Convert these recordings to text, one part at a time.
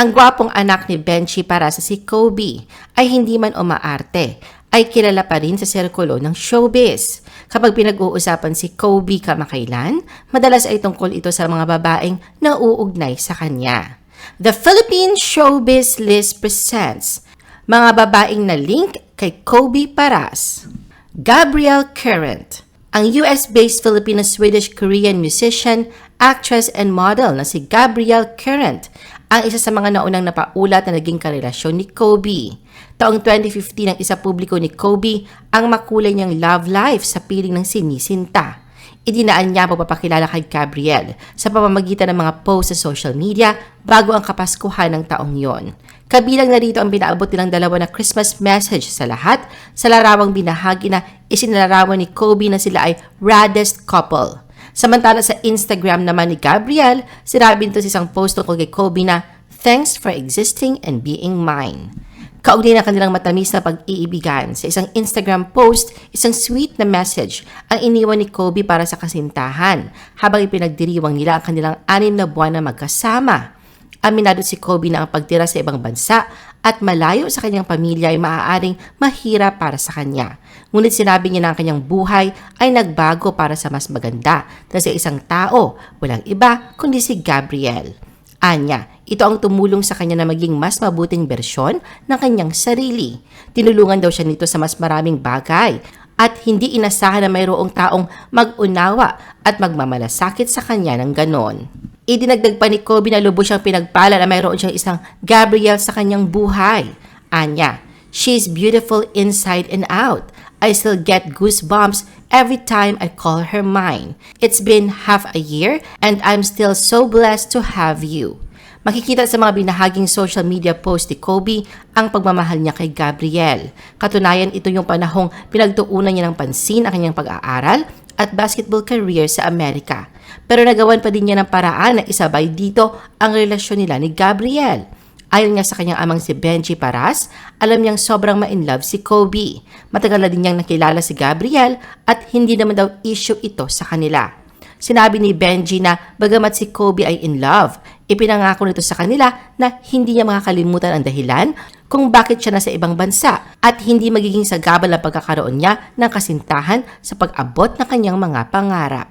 Ang gwapong anak ni Benchi para sa si Kobe ay hindi man umaarte, ay kilala pa rin sa sirkulo ng showbiz. Kapag pinag-uusapan si Kobe kamakailan, madalas ay tungkol ito sa mga babaeng nauugnay sa kanya. The Philippine Showbiz List presents mga babaeng na link kay Kobe Paras. Gabrielle Current, ang US-based Filipino-Swedish-Korean musician, actress, and model na si Gabrielle Current, ang isa sa mga naunang napaulat na naging karelasyon ni Kobe. Taong 2015 ang isa publiko ni Kobe ang makulay niyang love life sa piling ng sinisinta. Idinaan niya ang pagpapakilala kay Gabrielle sa pamamagitan ng mga post sa social media bago ang kapaskuhan ng taong yon. Kabilang na rito ang pinaabot nilang dalawa na Christmas message sa lahat sa larawang binahagi na isinalarawan ni Kobe na sila ay raddest couple. Samantala sa Instagram naman ni Gabrielle, sinabi nito sa isang post tungkol kay Kobe na, Thanks for existing and being mine. Kaugnay na kanilang matamis na pag-iibigan. Sa isang Instagram post, isang sweet na message ang iniwan ni Kobe para sa kasintahan habang ipinagdiriwang nila ang kanilang anim na buwan na magkasama. Aminado si Kobe na ang pagtira sa ibang bansa at malayo sa kanyang pamilya ay maaaring mahirap para sa kanya. Ngunit sinabi niya na ang kanyang buhay ay nagbago para sa mas maganda na sa isang tao, walang iba kundi si Gabriel. Anya, ito ang tumulong sa kanya na maging mas mabuting bersyon ng kanyang sarili. Tinulungan daw siya nito sa mas maraming bagay at hindi inasahan na mayroong taong mag-unawa at magmamalasakit sa kanya ng ganon. Idinagdag pa ni Kobe na lubos siyang pinagpala na mayroon siyang isang Gabriel sa kanyang buhay. Anya, she's beautiful inside and out. I still get goosebumps every time I call her mine. It's been half a year and I'm still so blessed to have you. Makikita sa mga binahaging social media post ni Kobe ang pagmamahal niya kay Gabriel. Katunayan ito yung panahong pinagtuunan niya ng pansin ang kanyang pag-aaral at basketball career sa Amerika. Pero nagawan pa din niya ng paraan na isabay dito ang relasyon nila ni Gabriel. Ayon nga sa kanyang amang si Benji Paras, alam niyang sobrang ma-inlove si Kobe. Matagal na din niyang nakilala si Gabriel at hindi naman daw issue ito sa kanila. Sinabi ni Benji na bagamat si Kobe ay in love, ipinangako nito sa kanila na hindi niya makakalimutan ang dahilan kung bakit siya nasa ibang bansa at hindi magiging sagabal ang pagkakaroon niya ng kasintahan sa pag-abot ng kanyang mga pangarap.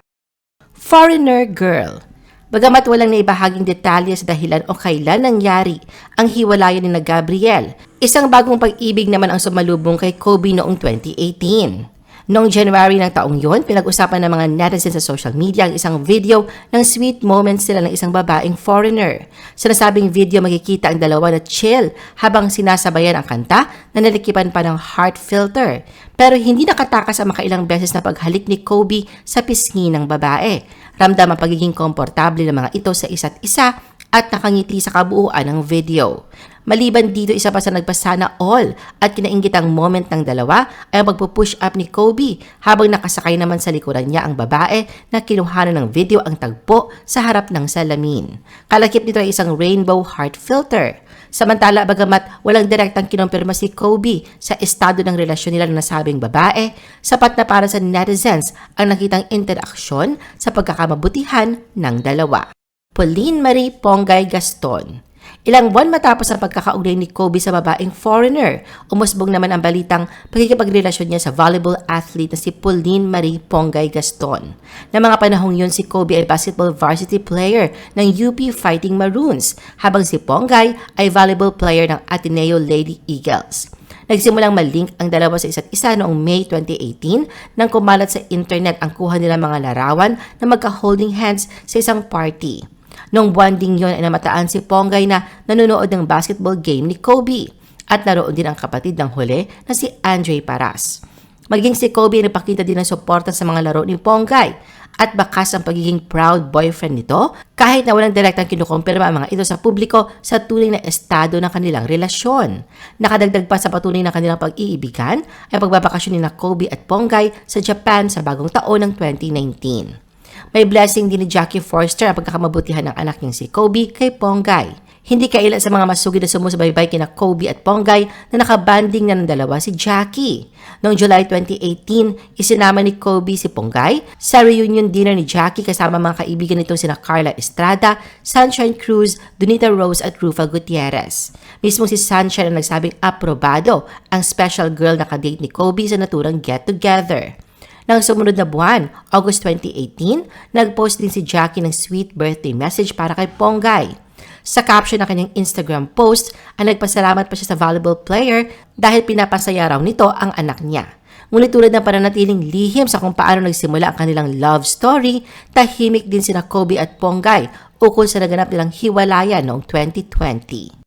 Foreigner Girl Bagamat walang naibahaging detalye sa dahilan o kailan nangyari ang hiwalayan ni na Gabriel, isang bagong pag-ibig naman ang sumalubong kay Kobe noong 2018. Noong January ng taong yon, pinag-usapan ng mga netizens sa social media ang isang video ng sweet moments nila ng isang babaeng foreigner. Sa nasabing video, makikita ang dalawa na chill habang sinasabayan ang kanta na nalikipan pa ng heart filter. Pero hindi nakatakas ang makailang beses na paghalik ni Kobe sa pisngi ng babae. Ramdam ang pagiging komportable ng mga ito sa isa't isa at nakangiti sa kabuuan ng video. Maliban dito, isa pa sa nagpasana all at kinaingitang moment ng dalawa ay ang pagpupush up ni Kobe habang nakasakay naman sa likuran niya ang babae na kinuhanan ng video ang tagpo sa harap ng salamin. Kalakip nito ay isang rainbow heart filter. Samantala, bagamat walang direktang kinumpirma si Kobe sa estado ng relasyon nila ng nasabing babae, sapat na para sa netizens ang nakitang interaksyon sa pagkakamabutihan ng dalawa. Pauline Marie Pongay Gaston Ilang buwan matapos ang pagkakaugnay ni Kobe sa babaeng foreigner, umusbong naman ang balitang pagkikipagrelasyon niya sa volleyball athlete na si Pauline Marie Pongay Gaston. Na mga panahong yun si Kobe ay basketball varsity player ng UP Fighting Maroons, habang si Pongay ay volleyball player ng Ateneo Lady Eagles. Nagsimulang malink ang dalawa sa isa't isa noong May 2018 nang kumalat sa internet ang kuha nila mga larawan na magka-holding hands sa isang party. Noong buwan ding yon ay namataan si Pongay na nanonood ng basketball game ni Kobe at naroon din ang kapatid ng huli na si Andre Paras. Maging si Kobe ay napakita din ng suporta sa mga laro ni Pongay at bakas ang pagiging proud boyfriend nito kahit na walang direktang kinukumpirma ang mga ito sa publiko sa tunay na estado ng kanilang relasyon. Nakadagdag pa sa patuloy ng kanilang pag-iibigan ay pagbabakasyon ni na Kobe at Pongay sa Japan sa bagong taon ng 2019. May blessing din ni Jackie Forster ang pagkakamabutihan ng anak niyang si Kobe kay Pongay. Hindi kaila sa mga masugid na sumusubaybay kina Kobe at Ponggay na nakabanding na ng dalawa si Jackie. Noong July 2018, isinama ni Kobe si Ponggay sa reunion dinner ni Jackie kasama mga kaibigan nitong sina Carla Estrada, Sunshine Cruz, Donita Rose at Rufa Gutierrez. Mismo si Sunshine ang nagsabing aprobado ang special girl na kadate ni Kobe sa naturang get-together. Nang sumunod na buwan, August 2018, nag-post din si Jackie ng sweet birthday message para kay Ponggay. Sa caption ng kanyang Instagram post, ay nagpasalamat pa siya sa volleyball player dahil pinapasaya raw nito ang anak niya. Ngunit tulad ng pananatiling lihim sa kung paano nagsimula ang kanilang love story, tahimik din sina Kobe at Ponggay ukol sa naganap nilang hiwalayan noong 2020.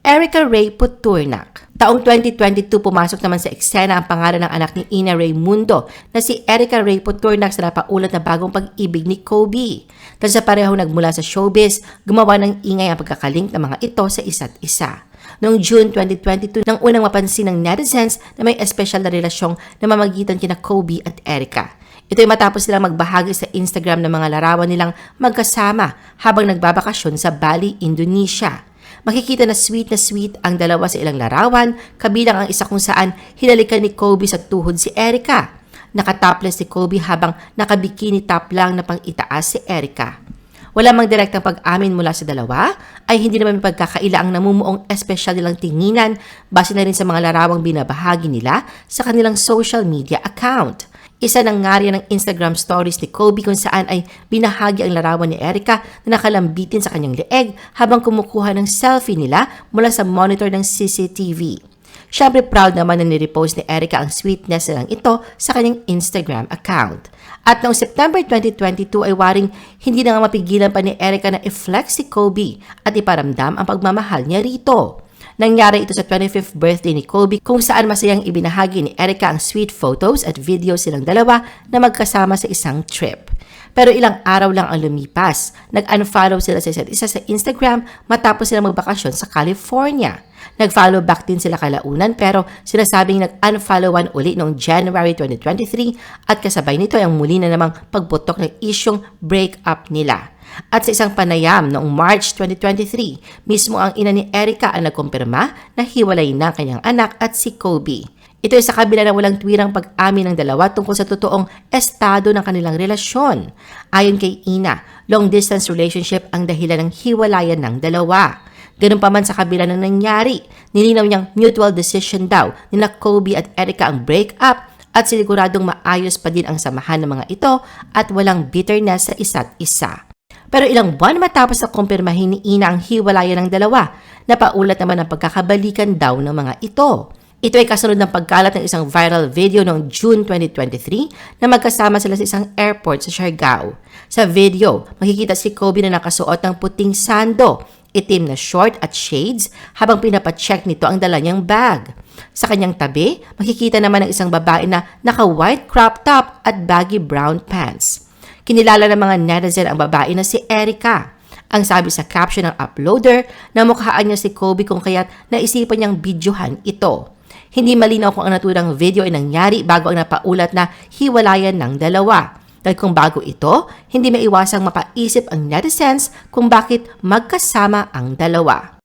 Erica Ray Puturnak. Taong 2022 pumasok naman sa eksena ang pangalan ng anak ni Ina Ray Mundo na si Erica Ray Puturnak sa napaulat na bagong pag-ibig ni Kobe. Dahil sa pareho nagmula sa showbiz, gumawa ng ingay ang pagkakalink ng mga ito sa isa't isa. Noong June 2022, nang unang mapansin ng netizens na may espesyal na relasyong na mamagitan kina Kobe at Erica. Ito ay matapos silang magbahagi sa Instagram ng mga larawan nilang magkasama habang nagbabakasyon sa Bali, Indonesia. Makikita na sweet na sweet ang dalawa sa ilang larawan, kabilang ang isa kung saan hinalikan ni Kobe sa tuhod si Erica. Nakatopless si Kobe habang nakabikini top lang na pang itaas si Erica. Wala mang direktang pag-amin mula sa dalawa, ay hindi naman pagkakaila ang namumuong espesyal nilang tinginan base na rin sa mga larawang binabahagi nila sa kanilang social media account. Isa ng ngarya ng Instagram stories ni Kobe kung saan ay binahagi ang larawan ni Erica na nakalambitin sa kanyang leeg habang kumukuha ng selfie nila mula sa monitor ng CCTV. Siyempre proud naman na nirepost ni Erica ang sweetness na lang ito sa kanyang Instagram account. At noong September 2022 ay waring hindi na nga mapigilan pa ni Erica na i-flex si Kobe at iparamdam ang pagmamahal niya rito. Nangyari ito sa 25th birthday ni Kobe kung saan masayang ibinahagi ni Erica ang sweet photos at videos silang dalawa na magkasama sa isang trip. Pero ilang araw lang ang lumipas. Nag-unfollow sila sa isa't isa sa Instagram matapos silang magbakasyon sa California. Nag-follow back din sila kalaunan pero sinasabing nag-unfollowan uli noong January 2023 at kasabay nito ay ang muli na namang pagputok ng isyong breakup nila. At sa isang panayam noong March 2023, mismo ang ina ni Erica ang nagkumpirma na hiwalay na ang kanyang anak at si Kobe. Ito ay sa kabila ng walang tuwirang pag-amin ng dalawa tungkol sa totoong estado ng kanilang relasyon. Ayon kay Ina, long-distance relationship ang dahilan ng hiwalayan ng dalawa. Ganun pa man sa kabila ng nangyari, nilinaw niyang mutual decision daw nila Kobe at Erica ang breakup at siniguradong maayos pa din ang samahan ng mga ito at walang bitterness sa isa't isa. Pero ilang buwan matapos na kumpirmahin ni Ina ang hiwalayan ng dalawa, napaulat naman ang pagkakabalikan daw ng mga ito. Ito ay kasunod ng pagkalat ng isang viral video noong June 2023 na magkasama sila sa isang airport sa Siargao. Sa video, makikita si Kobe na nakasuot ng puting sando, itim na short at shades habang pinapacheck nito ang dala niyang bag. Sa kanyang tabi, makikita naman ang isang babae na naka-white crop top at baggy brown pants. Kinilala ng mga netizen ang babae na si Erica. Ang sabi sa caption ng uploader na mukhaan niya si Kobe kung kaya't naisipan niyang videohan ito. Hindi malinaw kung ang naturang video ay nangyari bago ang napaulat na hiwalayan ng dalawa. Dahil kung bago ito, hindi maiwasang mapaisip ang netizens kung bakit magkasama ang dalawa.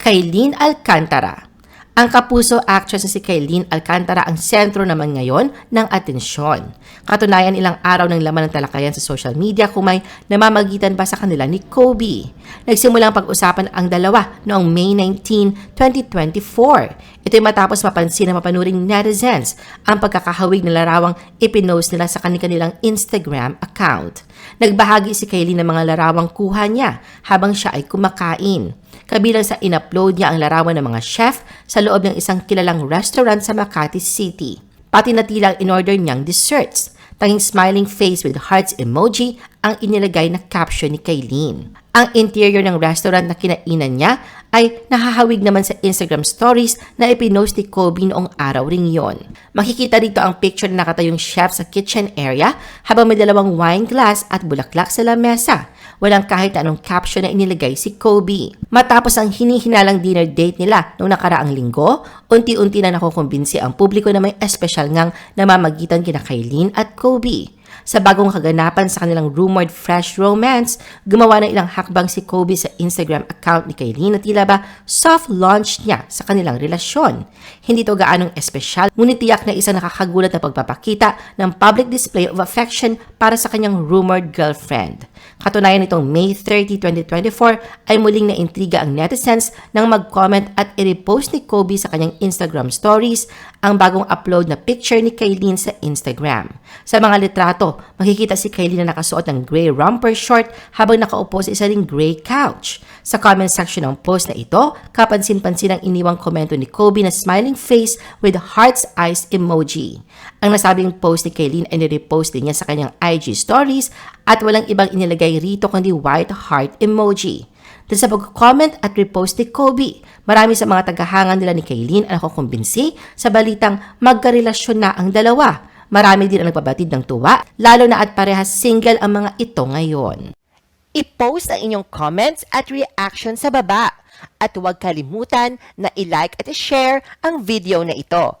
Kailin Alcantara ang kapuso actress na si Kailin Alcantara ang sentro naman ngayon ng atensyon. Katunayan ilang araw ng laman ng talakayan sa social media kung may namamagitan ba sa kanila ni Kobe. Nagsimula ang pag-usapan ang dalawa noong May 19, 2024. Ito ay matapos mapansin ng mapanuring netizens ang pagkakahawig na larawang ipinost nila sa kanilang Instagram account. Nagbahagi si Kailin ng mga larawang kuha niya habang siya ay kumakain. Kabilang sa in-upload niya ang larawan ng mga chef sa loob ng isang kilalang restaurant sa Makati City. Pati na tilang in-order niyang desserts. Tanging smiling face with hearts emoji ang inilagay na caption ni Kailin. Ang interior ng restaurant na kinainan niya ay nahahawig naman sa Instagram stories na ipinost ni Kobe noong araw ring yon. Makikita dito ang picture na nakatayong chef sa kitchen area habang may dalawang wine glass at bulaklak sa lamesa. Walang kahit anong caption na inilagay si Kobe. Matapos ang hinihinalang dinner date nila noong nakaraang linggo, unti-unti na nakukumbinsi ang publiko na may espesyal ngang namamagitan kina Kailin at Kobe. Sa bagong kaganapan sa kanilang rumored fresh romance, gumawa ng ilang hakbang si Kobe sa Instagram account ni Kylie na tila ba soft launch niya sa kanilang relasyon. Hindi to gaanong espesyal, ngunit tiyak na isang nakakagulat na pagpapakita ng public display of affection para sa kanyang rumored girlfriend. Katunayan nitong May 30, 2024 ay muling naintriga ang netizens nang mag-comment at i-repost ni Kobe sa kanyang Instagram stories ang bagong upload na picture ni Kailin sa Instagram. Sa mga litrato, makikita si Kailin na nakasuot ng gray romper short habang nakaupo sa isa ring gray couch. Sa comment section ng post na ito, kapansin-pansin ang iniwang komento ni Kobe na smiling face with heart's eyes emoji. Ang nasabing post ni Kailin ay nirepost din niya sa kanyang IG stories at walang ibang inilagay rito kundi white heart emoji. Dahil sa pag-comment at repost ni Kobe, marami sa mga tagahangan nila ni Kaylin ang nakukumbinsi sa balitang magkarelasyon na ang dalawa. Marami din ang nagpabatid ng tuwa, lalo na at parehas single ang mga ito ngayon. I-post ang inyong comments at reaction sa baba. At huwag kalimutan na i-like at i-share ang video na ito.